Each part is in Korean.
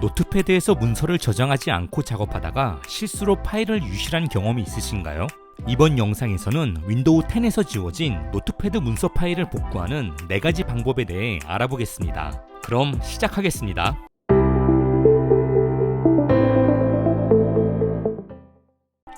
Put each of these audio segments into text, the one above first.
노트패드에서 문서를 저장하지 않고 작업하다가 실수로 파일을 유실한 경험이 있으신가요? 이번 영상에서는 윈도우 10에서 지워진 노트패드 문서 파일을 복구하는 4가지 방법에 대해 알아보겠습니다. 그럼 시작하겠습니다.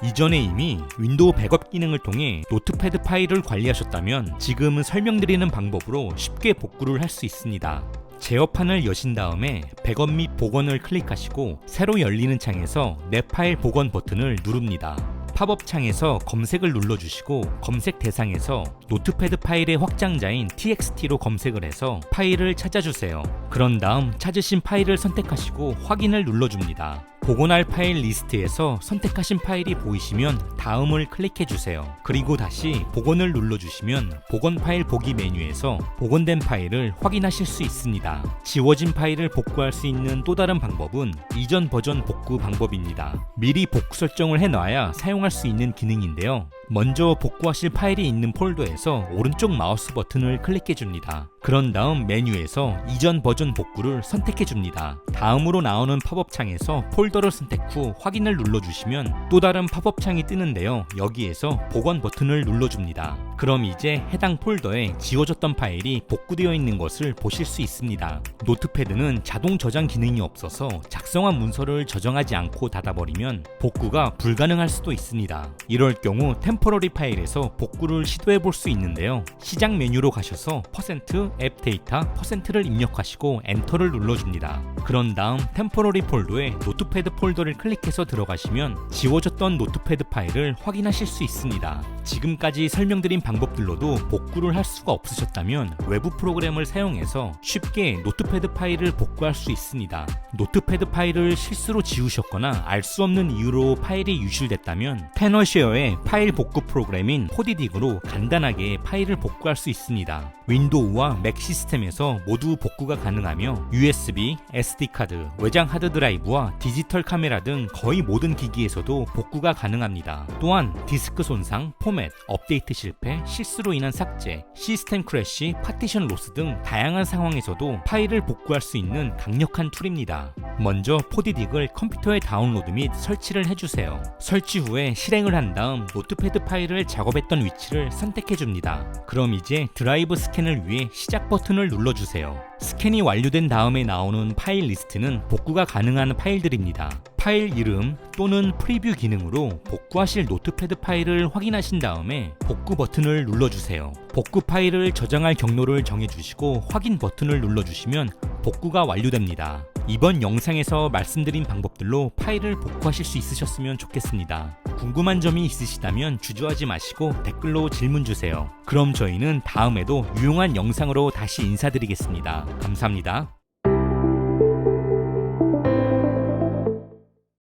이전에 이미 윈도우 백업 기능을 통해 노트패드 파일을 관리하셨다면 지금은 설명드리는 방법으로 쉽게 복구를 할 수 있습니다. 제어판을 여신 다음에 백업 및 복원을 클릭하시고 새로 열리는 창에서 내 파일 복원 버튼을 누릅니다. 팝업 창에서 검색을 눌러주시고 검색 대상에서 노트패드 파일의 확장자인 txt로 검색을 해서 파일을 찾아주세요. 그런 다음 찾으신 파일을 선택하시고 확인을 눌러줍니다. 복원할 파일 리스트에서 선택하신 파일이 보이시면 다음을 클릭해 주세요. 그리고 다시 복원을 눌러주시면 복원 파일 보기 메뉴에서 복원된 파일을 확인하실 수 있습니다. 지워진 파일을 복구할 수 있는 또 다른 방법은 이전 버전 복구 방법입니다. 미리 복구 설정을 해놔야 사용할 수 있는 기능인데요. 먼저 복구하실 파일이 있는 폴더에서 오른쪽 마우스 버튼을 클릭해 줍니다. 그런 다음 메뉴에서 이전 버전 복구를 선택해 줍니다. 다음으로 나오는 팝업 창에서 폴더를 선택 후 확인을 눌러 주시면 또 다른 팝업 창이 뜨는데요. 여기에서 복원 버튼을 눌러 줍니다. 그럼 이제 해당 폴더에 지워졌던 파일이 복구되어 있는 것을 보실 수 있습니다. 노트패드는 자동 저장 기능이 없어서 작성한 문서를 저장하지 않고 닫아버리면 복구가 불가능할 수도 있습니다. 이럴 경우 템 포러리 파일에서 복구를 시도해 볼 수 있는데요. 시작 메뉴로 가셔서 퍼센트 앱 데이터 퍼센트를 입력하시고 엔터를 눌러줍니다. 그런 다음 템포러리 폴더에 노트패드 폴더를 클릭해서 들어가시면 지워졌던 노트패드 파일을 확인하실 수 있습니다. 지금까지 설명드린 방법들로도 복구를 할 수가 없으셨다면 외부 프로그램을 사용해서 쉽게 노트패드 파일을 복구할 수 있습니다. 노트패드 파일을 실수로 지우셨거나 알 수 없는 이유로 파일이 유실됐다면 테너쉐어의 파일 복구 프로그램인 포디딕으로 간단하게 파일을 복구할 수 있습니다. 윈도우와 맥 시스템에서 모두 복구가 가능하며 USB, SD카드, 외장 하드드라이브와 디지털 카메라 등 거의 모든 기기에서도 복구가 가능합니다. 또한 디스크 손상, 포맷, 업데이트 실패, 실수로 인한 삭제, 시스템 크래시, 파티션 로스 등 다양한 상황에서도 파일을 복구할 수 있는 강력한 툴입니다. 먼저 포디딕을 컴퓨터에 다운로드 및 설치를 해주세요. 설치 후에 실행을 한 다음 노트패드 파일을 작업했던 위치를 선택해 줍니다. 그럼 이제 드라이브 스캔을 위해 시작 버튼을 눌러주세요. 스캔이 완료된 다음에 나오는 파일 리스트는 복구가 가능한 파일들입니다. 파일 이름 또는 프리뷰 기능으로 복구하실 노트패드 파일을 확인하신 다음에 복구 버튼을 눌러주세요. 복구 파일을 저장할 경로를 정해주시고 확인 버튼을 눌러주시면 복구가 완료됩니다. 이번 영상에서 말씀드린 방법들로 파일을 복구하실 수 있으셨으면 좋겠습니다. 궁금한 점이 있으시다면 주저하지 마시고 댓글로 질문 주세요. 그럼 저희는 다음에도 유용한 영상으로 다시 인사드리겠습니다. 감사합니다.